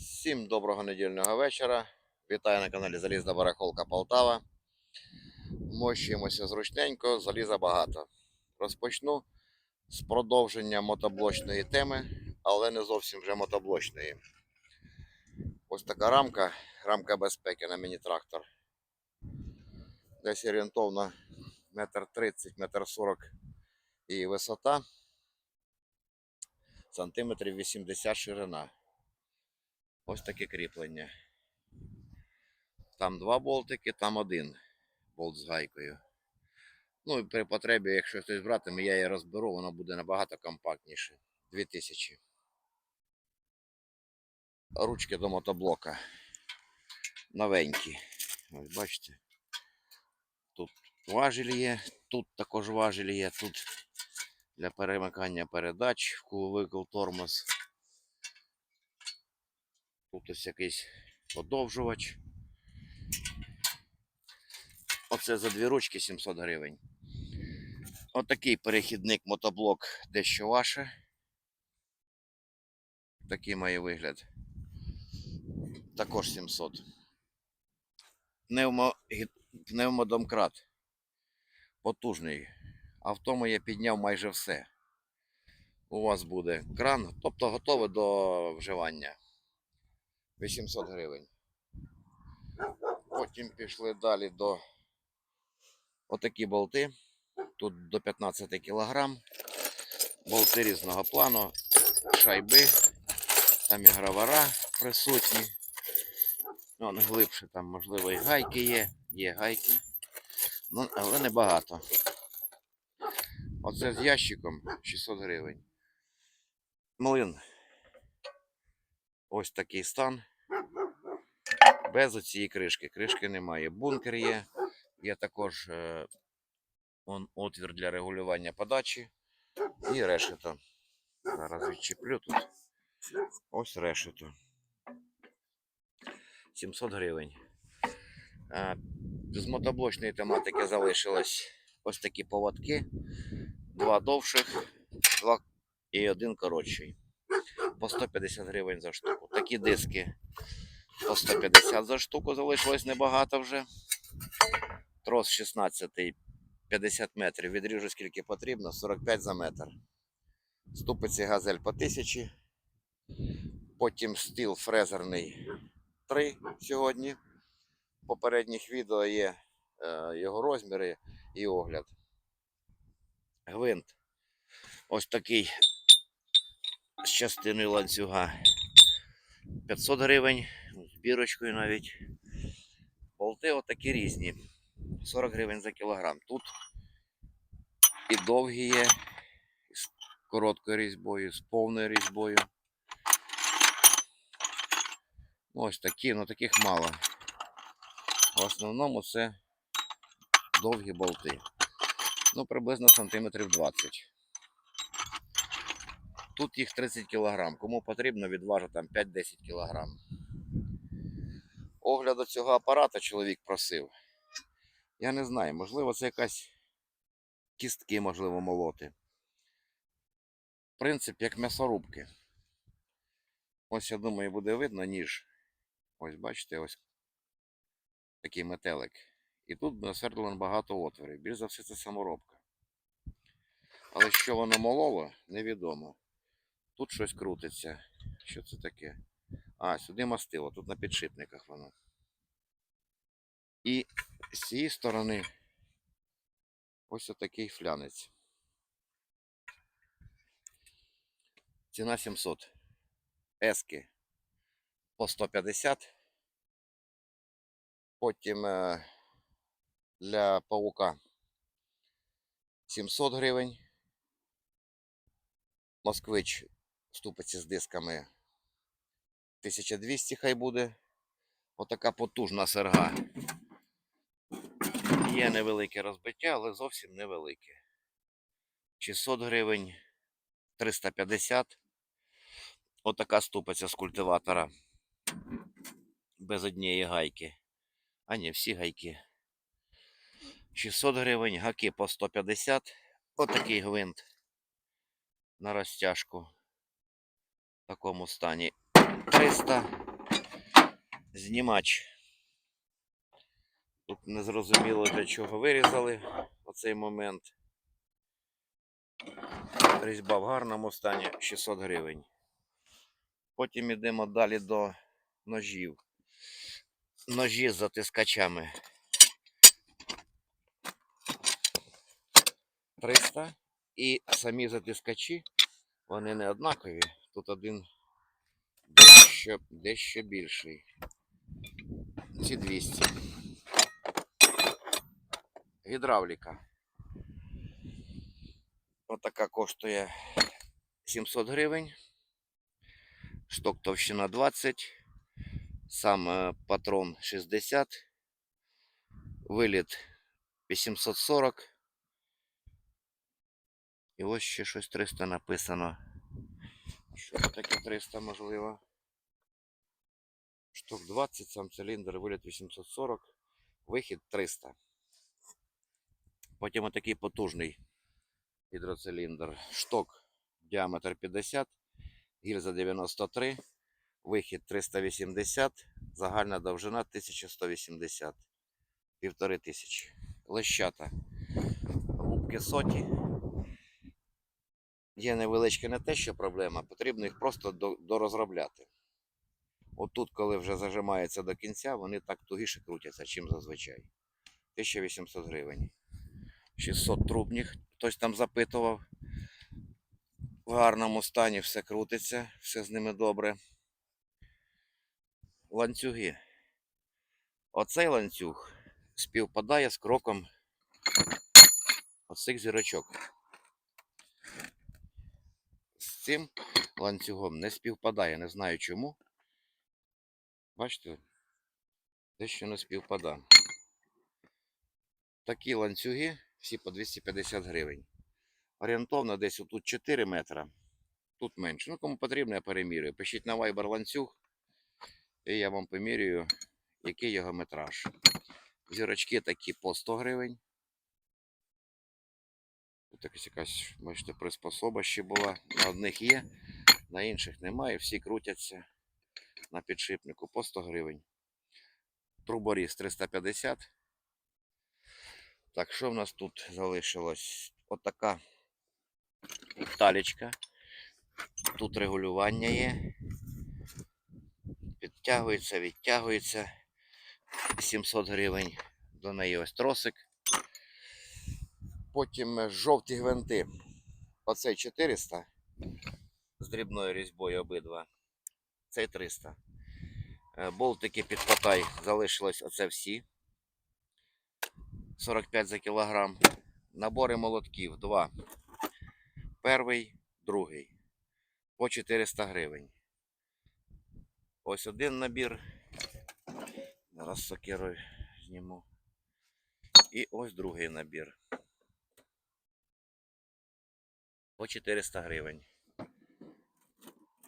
Всім доброго недільного вечора. Вітаю на каналі Залізна Барахолка Полтава. Мощуємося зручненько, заліза багато. Розпочну з продовження мотоблочної теми, але не зовсім вже мотоблочної. Ось така рамка, рамка безпеки на міні-трактор. Десь орієнтовно метр тридцять, метр сорок і висота. Сантиметрів 80 ширина. Ось таке кріплення. Там два болтики, там один болт з гайкою. Ну і при потребі, якщо хтось братиме, я її розберу, воно буде набагато компактніше. 2000. Ручки до мотоблока. Новенькі. Ось бачите. Тут важіль є, тут також важіль є, тут для перемикання передач, вкл тормоз. Тут ось якийсь подовжувач. Оце за дві ручки 700 гривень. Отакий перехідник мотоблок дещо ваше. Такий має вигляд. Також 700. Пневмо... Пневмодомкрат. Потужний. Авто моє підняв майже все. У вас буде кран, тобто готове до вживання. 800 гривень. Потім пішли далі до отакі болти. Тут до 15 кг. Болти різного плану, шайби, там і гравара присутні. Ну, глибше, там, можливо, і гайки є. Є гайки. Ну, але небагато. Оце з ящиком 600 гривень. Млин. Ось такий стан. Без оцієї кришки. Кришки немає. Бункер є. Є також е, он, отвір для регулювання подачі. І решето. Зараз відчеплю тут. Ось решето. 700 гривень. Е, з мотоблочної тематики залишилось ось такі поводки. Два довших, два і один коротший. По 150 гривень за штуку. Такі диски по 150 за штуку залишилось небагато вже. Трос 16 50 метрів. Відріжу скільки потрібно, 45 за метр. Ступиці газель по 1000. Потім стіл фрезерний 3 сьогодні. В попередніх відео є е, його розміри і огляд. Гвинт. Ось такий з частиною ланцюга 500 гривень, бірочкою навіть. Болти отакі різні. 40 гривень за кілограм. Тут і довгі є, з короткою різьбою, з повною різьбою. Ну, Ось такі, ну таких мало. В основному це довгі болти. Ну, приблизно сантиметрів 20. Тут їх 30 кг. Кому потрібно, відважу там 5-10 кг. Огляду цього апарата чоловік просив. Я не знаю, можливо, це якась кістки, можливо, молоти. Принцип як м'ясорубки. Ось, я думаю, буде видно ніж. Ось, бачите, ось такий метелик. І тут насвердлено багато отворів. Більш за все, це саморобка. Але що воно мололо, невідомо. Тут щось крутиться. Що це таке? А, сюди мастило, тут на підшипниках воно. І з цієї сторони ось отакий флянець. Ціна 700. Ески по 150. Потім е, для паука 700 гривень. Москвич ступиці з дисками 1200 хай буде. Отака потужна серга. Є невелике розбиття, але зовсім невелике. 600 гривень, 350. Отака ступиця з культиватора. Без однієї гайки. А ні, всі гайки. 600 гривень, гаки по 150. Отакий гвинт на розтяжку в такому стані 300. знімач. Тут незрозуміло для чого вирізали оцей момент. Різьба в гарному стані 600 гривень. Потім йдемо далі до ножів. Ножі з затискачами. 300. І самі затискачі, вони не однакові. Тут один дещо, дещо більший. Ці 200. Гідравліка. Отака коштує 700 гривень. Шток товщина 20. Сам е, патрон 60. Виліт 840. І ось ще щось 300 написано. Що таке 300 можливо? Штук 20, сам циліндр, виліт 840, вихід 300. Потім отакий потужний гідроциліндр. Шток діаметр 50, гільза 93, вихід 380, загальна довжина 1180. Півтори тисячі. Лещата. Губки соті. Є невеличка не те, що проблема, потрібно їх просто до- дорозробляти. Отут, коли вже зажимається до кінця, вони так тугіше крутяться, чим зазвичай. 1800 гривень. 600 трубних, хтось там запитував. В гарному стані все крутиться, все з ними добре. Ланцюги. Оцей ланцюг співпадає з кроком оцих зірочок. З цим ланцюгом не співпадає, не знаю чому. Бачите, дещо не співпадає. Такі ланцюги всі по 250 гривень. Орієнтовно десь тут 4 метра, тут менше. Ну, кому потрібно, я перемірюю. Пишіть на Viber ланцюг, і я вам помірюю, який його метраж. Зірочки такі по 100 гривень. Тут якась якась, бачите, приспособа ще була. На одних є, на інших немає. Всі крутяться на підшипнику по 100 гривень. Труборіз 350. Так, що в нас тут залишилось? Отака талічка. Тут регулювання є. Підтягується, відтягується. 700 гривень. До неї ось тросик. Потім е, жовті гвинти. Оцей 400 з дрібною різьбою обидва. Цей 300. Е, Болтики під потай залишилось оце всі. 45 за кілограм. Набори молотків 2. Перший, другий. По 400 гривень. Ось один набір. Зараз сокирою зніму. І ось другий набір. По 400 гривень.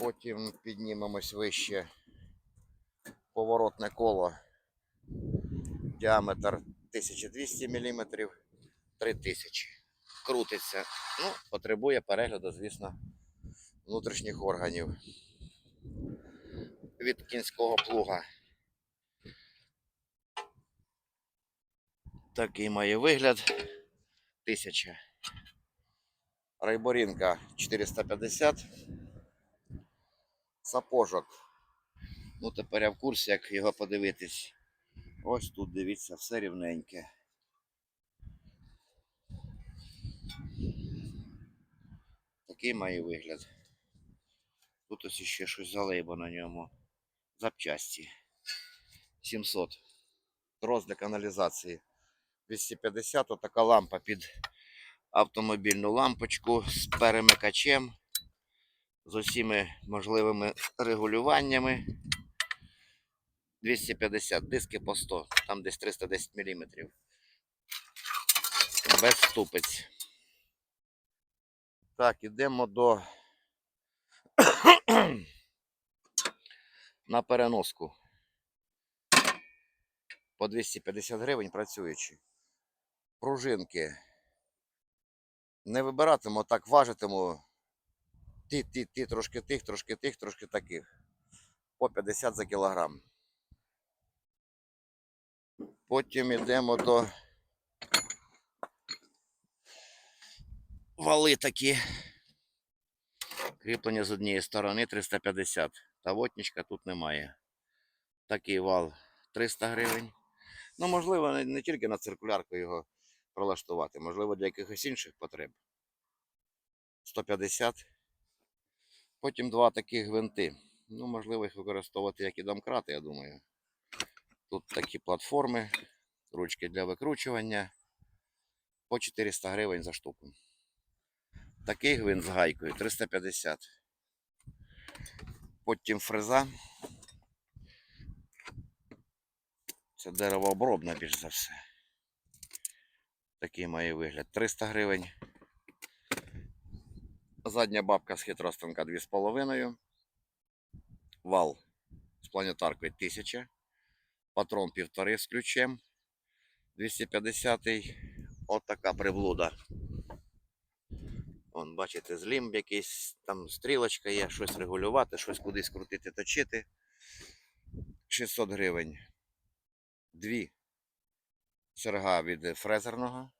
Потім піднімемось вище поворотне коло. Діаметр 1200 мм, 3000. Крутиться. Ну, потребує перегляду, звісно, внутрішніх органів. Від кінського плуга. Такий має вигляд. 1000. Райборінка 450. Сапожок. Ну, тепер я в курсі, як його подивитись. Ось тут дивіться, все рівненьке. Такий має вигляд. Тут ось ще щось залейбо на ньому. Запчасті. 700. Трос для каналізації. 250 така лампа під автомобільну лампочку з перемикачем, з усіма можливими регулюваннями. 250, диски по 100, там десь 310 мм. Без ступиць. Так, ідемо до на переноску. По 250 гривень працюючи. Пружинки. Не вибиратиму, так важитиму. Ті, ті, ті, трошки тих, трошки тих, трошки таких. По 50 за кілограм. Потім йдемо до вали такі. Кріплення з однієї сторони 350. Та вотничка тут немає. Такий вал 300 гривень. Ну, можливо, не тільки на циркулярку його пролаштувати, можливо, для якихось інших потреб. 150. Потім два такі гвинти. Ну, можливо, їх використовувати як і домкрати, я думаю. Тут такі платформи, ручки для викручування. По 400 гривень за штуку. Такий гвинт з гайкою 350. Потім фреза. Це деревообробна більш за все. Такий має вигляд. 300 гривень. Задня бабка з хитростинка 2,5. Вал з планетаркою 1000. Патрон 1,5 з ключем. 250. От така приблуда. Вон, бачите, злімб якийсь, там стрілочка є, щось регулювати, щось кудись крутити, точити. 600 гривень. Дві серга від фрезерного.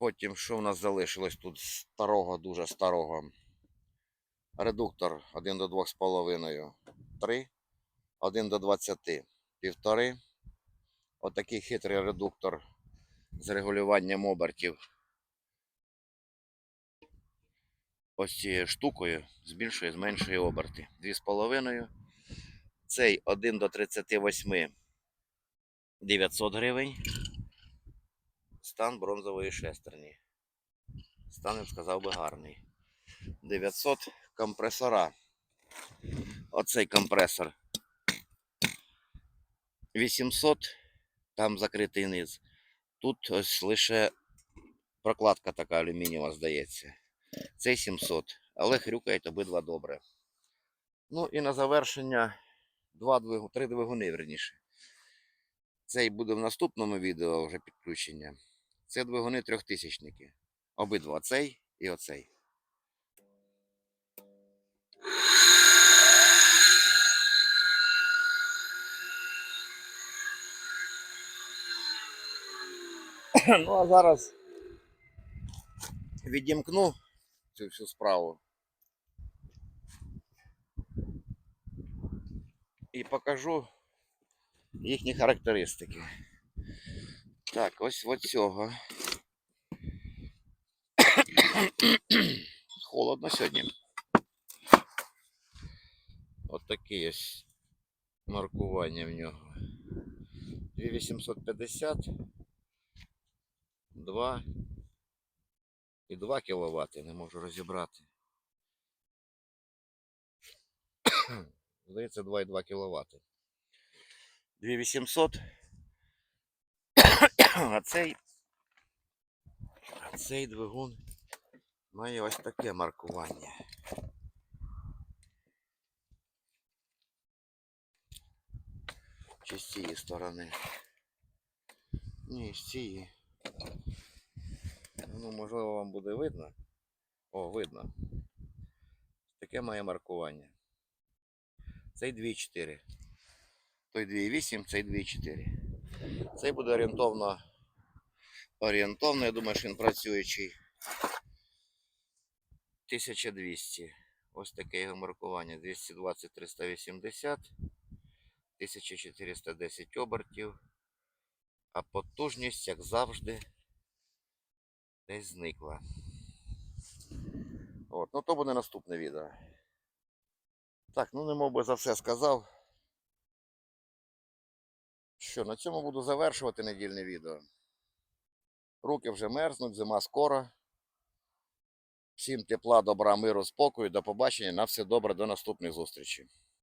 Потім, що в нас залишилось тут старого, дуже старого. Редуктор 1 до 2,5, 3, 1 до 20, півтори. Отакий хитрий редуктор з регулюванням обертів. Ось цією штукою збільшує, зменшує оберти. 2,5. Цей 1 до 38 900 гривень. Стан бронзової шестерні. Стан, я б сказав би, гарний. 900 компресора. Оцей компресор. 800, там закритий низ. Тут ось лише прокладка така алюмінієва, здається. Цей 700, але хрюкають обидва добре. Ну і на завершення два двигу, три двигуни, верніше. Цей буде в наступному відео вже підключення. Це двигуни трьохтисячники. Обидва цей і оцей. Ну а зараз відімкну цю всю справу. І покажу їхні характеристики. Так, ось от цього. Холодно сьогодні. От такі ось маркування в нього. 2850, 2 і 2 кВт, не можу розібрати. Здається, 2,2 кВт. 2800. А цей, цей двигун має ось таке маркування. Чи з цієї сторони? Ні, з цієї. Ну, можливо, вам буде видно. О, видно. Таке має маркування. Цей 2,4. Той 2,8, цей 2,4. Цей буде орієнтовно. Орієнтовно, я думаю, що він працюючий. 1200. Ось таке його маркування. 220 380. 1410 обертів. А потужність, як завжди, десь зникла. От, ну то буде наступне відео. Так, ну не би за все сказав. Що, на цьому буду завершувати недільне відео. Руки вже мерзнуть, зима скоро. Всім тепла, добра, миру, спокою, до побачення. На все добре, до наступних зустрічей.